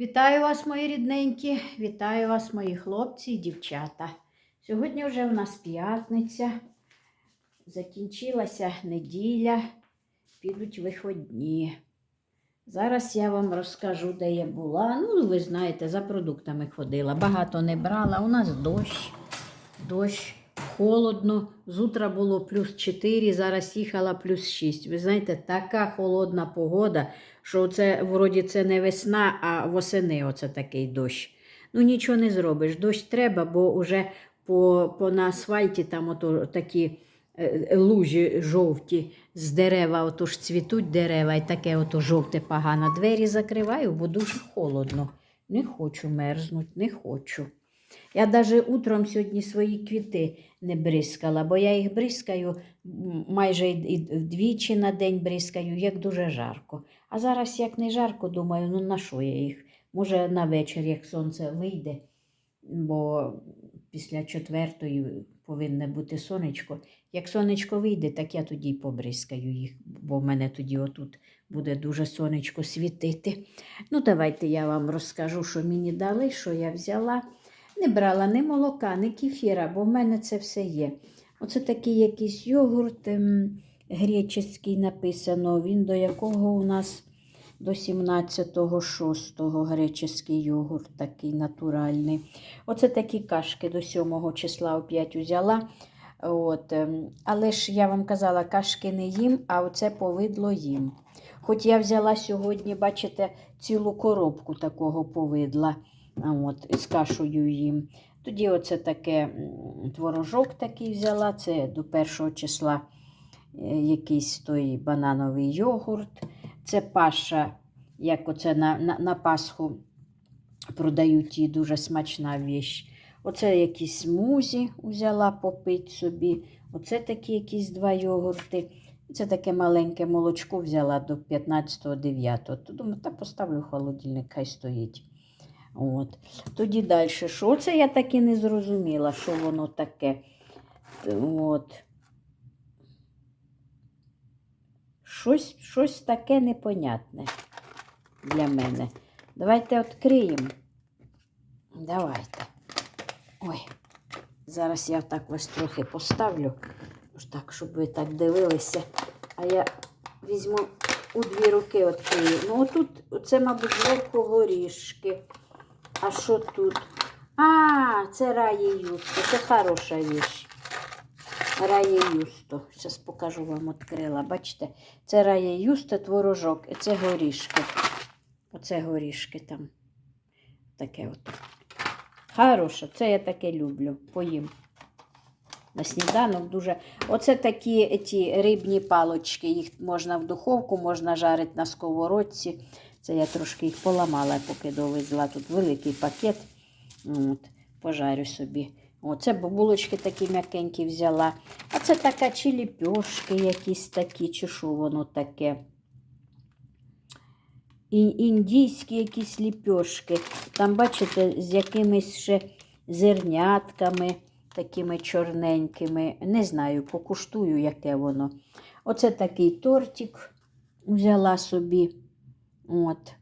Вітаю вас, мої рідненькі, вітаю вас, мої хлопці і дівчата. Сьогодні вже в нас п'ятниця, закінчилася неділя, підуть виходні. Зараз я вам розкажу, де я була. Ну, ви знаєте, за продуктами ходила. Багато не брала. У нас дощ, дощ, холодно. З утра було плюс 4, зараз їхала плюс 6. Ви знаєте, така холодна погода, що це вроді це не весна, а восени оце такий дощ. Ну нічого не зробиш. Дощ треба, бо вже по, по на асфальті там ото такі е, лужі жовті з дерева, ото ж цвітуть дерева, і таке ото жовте погано. Двері закриваю, бо дуже холодно. Не хочу мерзнуть, не хочу. Я навіть утром сьогодні свої квіти не бризкала, бо я їх бризкаю майже і і вдвічі на день бризкаю, як дуже жарко. А зараз, як не жарко, думаю, ну на що я їх? Може на вечір, як сонце вийде, бо після четвертої повинне бути сонечко. Як сонечко вийде, так я тоді побризкаю їх, бо в мене тоді отут буде дуже сонечко світити. Ну, давайте я вам розкажу, що мені дали, що я взяла. Не брала ні молока, ні кефіра, бо в мене це все є. Оце такий якийсь йогурт ем, греческий написано, він до якого у нас до 17.06 греческий йогурт такий натуральний. Оце такі кашки до 7 числа опять взяла. От, ем, але ж я вам казала, кашки не їм, а оце повидло їм. Хоч я взяла сьогодні, бачите, цілу коробку такого повидла от, з кашею їм. Тоді оце таке творожок такий взяла, це до першого числа е, якийсь той банановий йогурт. Це паша, як оце на, на, на Пасху продають її дуже смачна віч. Оце якісь смузі взяла попити собі. Оце такі якісь два йогурти. Це таке маленьке молочко взяла до 15-9. То думаю, та поставлю в холодильник, хай стоїть. От. Тоді далі, що це я так і не зрозуміла, що воно таке. От. Щось, щось таке непонятне для мене. Давайте відкриємо. Давайте. Ой, зараз я так ось трохи поставлю, ось так, щоб ви так дивилися. А я візьму у дві руки відкрию. Ну, отут, це, мабуть, зверху горішки. А що тут? А, це рає юсто. Це хороша віч. Рає юсто. Зараз покажу вам відкрила. Бачите, це рає юсто, творожок, і це горішки. Оце горішки там. Таке от. Хороше, це я таке люблю. Поїм. На сніданок дуже. Оце такі ті рибні палочки. Їх можна в духовку, можна жарити на сковородці. Це я трошки їх поламала, поки довезла. Тут великий пакет. От, пожарю собі. Оце булочки такі м'якенькі взяла. А це така чи ліпьошки якісь такі, чи що воно таке. Індійські якісь ліпьошки. Там, бачите, з якимись ще зернятками, такими чорненькими. Не знаю, покуштую, яке воно. Оце такий тортик взяла собі. От.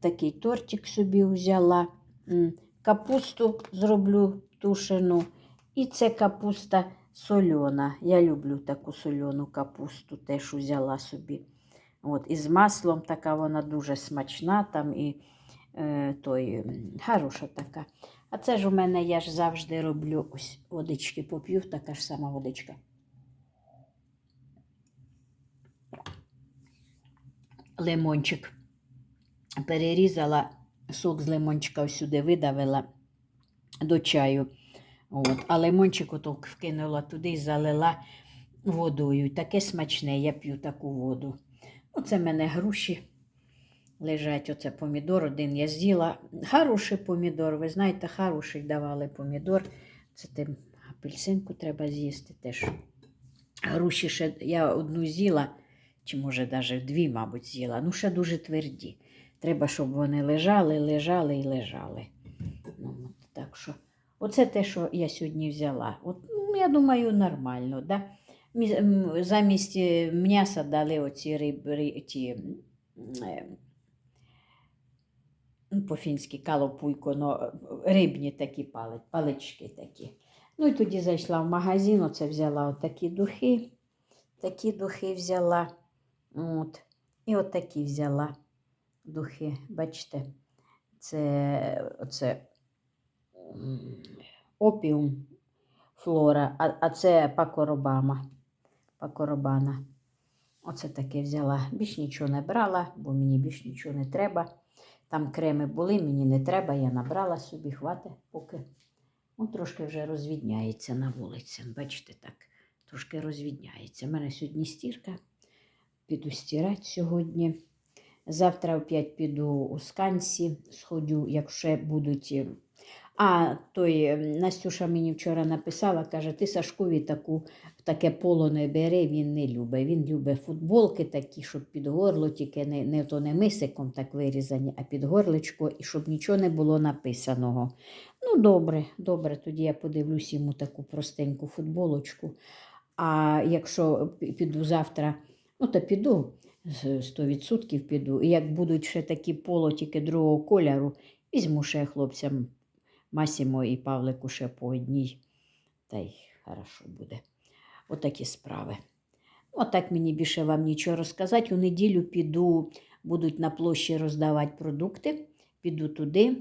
Такий тортик собі взяла. Капусту зроблю тушену. І це капуста сольона. Я люблю таку сольону капусту, теж взяла собі. От, і з маслом така вона дуже смачна, там і е, той, хороша така. А це ж у мене я ж завжди роблю ось водички поп'ю, така ж сама водичка. Лимончик перерізала, сок з лимончика ось сюди видавила до чаю. От. А лимончик ото вкинула туди і залила водою. Таке смачне, я п'ю таку воду. Оце в мене груші лежать. Оце помідор один я з'їла. Хороший помідор, ви знаєте, хороший давали помідор. Це тим апельсинку треба з'їсти теж. Груші ще я одну з'їла, чи може навіть дві, мабуть, з'їла. Ну, ще дуже тверді. Треба, щоб вони лежали, лежали і лежали. Ну, от, так що, оце те, що я сьогодні взяла. От, ну, я думаю, нормально. Да? Замість е, м'яса дали оці риб, ті, е, ну, по-фінськи калопуйко, но рибні такі пали, палички такі. Ну і тоді зайшла в магазин, оце взяла отакі духи. Такі духи взяла. От. І отакі взяла духи. Бачите, це оце опіум флора, а, а це пакоробама. Пакоробана. Оце таке взяла. Більш нічого не брала, бо мені більш нічого не треба. Там креми були, мені не треба, я набрала собі, хватить поки. Он трошки вже розвідняється на вулиці. Бачите, так, трошки розвідняється. У мене сьогодні стірка. Піду стирати сьогодні. Завтра опять піду у сканці, сходю, якщо будуть. А, той Настюша мені вчора написала, каже, ти Сашкові таку, таке поло не бери, він не любить. Він любить футболки такі, щоб під горло, тільки не, не то не мисиком так вирізані, а під горлечко, і щоб нічого не було написаного. Ну, добре, добре, тоді я подивлюсь йому таку простеньку футболочку. А якщо піду завтра, ну то піду, з- 100% піду. І як будуть ще такі поло тільки другого кольору, візьму ще хлопцям Масімо і Павлику ще по одній. Та й хорошо буде. Отакі справи. Отак мені більше вам нічого розказати. У неділю піду, будуть на площі роздавати продукти. Піду туди.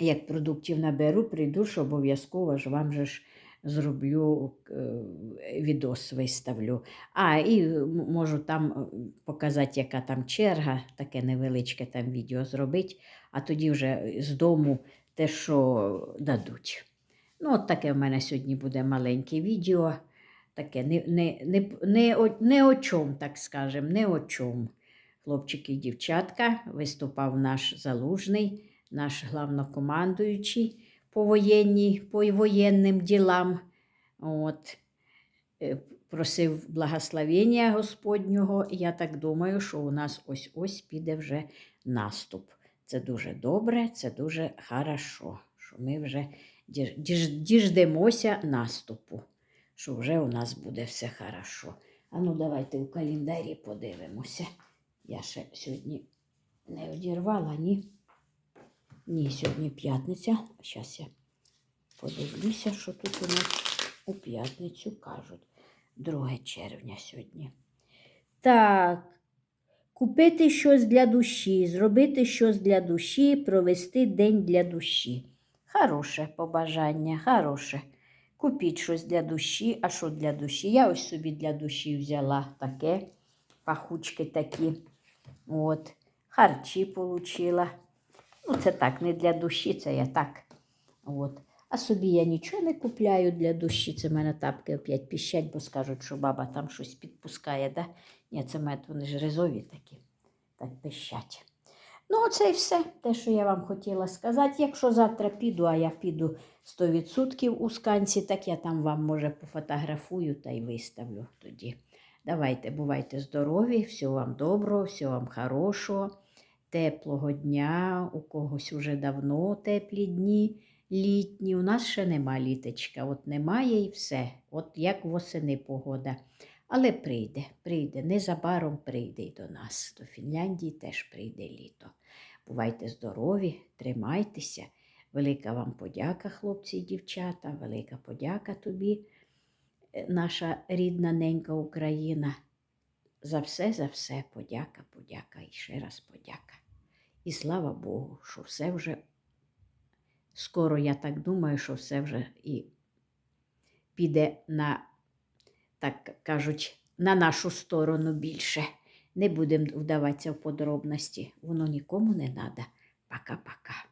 Як продуктів наберу, прийду, що обов'язково ж вам же ж зроблю е, відос виставлю. А, і можу там е, показати, яка там черга, таке невеличке там відео зробити, а тоді вже з дому те, що дадуть. Ну, от таке в мене сьогодні буде маленьке відео. Таке не, не, не, не, о, не о чому, так скажемо, не о чому. Хлопчики і дівчатка, виступав наш залужний, наш главнокомандуючий по, воєнній, по воєнним ділам. От. Е, Просив благословення Господнього. Я так думаю, що у нас ось-ось піде вже наступ. Це дуже добре, це дуже хорошо, що ми вже діж- діж- діждемося наступу, що вже у нас буде все хорошо. А ну давайте у календарі подивимося. Я ще сьогодні не одірвала, ні. Ні, сьогодні п'ятниця. Зараз я подивлюся, що тут у нас у п'ятницю кажуть. 2 червня сьогодні. Так, купити щось для душі, зробити щось для душі, провести день для душі. Хороше побажання, хороше. Купіть щось для душі. А що для душі? Я ось собі для душі взяла таке, пахучки такі. От, харчі получила. Ну, це так, не для душі, це я так. От. А собі я нічого не купляю для душі. Це в мене тапки опять піщать, бо скажуть, що баба там щось підпускає. Да? Ні, це мене вони ж такі, так пищать. Ну, оце і все, те, що я вам хотіла сказати. Якщо завтра піду, а я піду 100% у сканці, так я там вам, може, пофотографую та й виставлю тоді. Давайте, бувайте здорові, всього вам доброго, всього вам хорошого, теплого дня, у когось уже давно теплі дні літні. У нас ще нема літочка. От немає і все. От як восени погода. Але прийде, прийде, незабаром прийде й до нас. До Фінляндії теж прийде літо. Бувайте здорові, тримайтеся. Велика вам подяка, хлопці і дівчата, велика подяка тобі, е, наша рідна ненька Україна. За все, за все, подяка, подяка і ще раз подяка. І слава Богу, що все вже скоро, я так думаю, що все вже і піде на, так кажуть, на нашу сторону більше. Не будемо вдаватися в подробності. Воно нікому не треба. Пока-пока.